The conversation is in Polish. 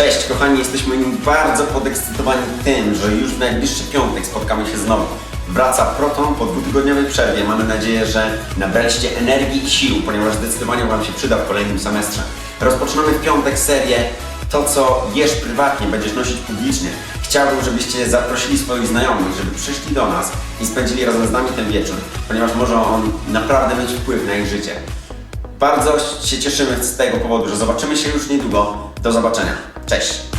Cześć kochani, jesteśmy bardzo podekscytowani tym, że już w najbliższy piątek spotkamy się znowu. Wraca Proton po dwutygodniowej przerwie. Mamy nadzieję, że nabraliście energii i sił, ponieważ zdecydowanie Wam się przyda w kolejnym semestrze. Rozpoczynamy w piątek serię To, co jesz prywatnie, będziesz nosić publicznie. Chciałbym, żebyście zaprosili swoich znajomych, żeby przyszli do nas i spędzili razem z nami ten wieczór, ponieważ może on naprawdę mieć wpływ na ich życie. Bardzo się cieszymy z tego powodu, że zobaczymy się już niedługo. Do zobaczenia. Cześć!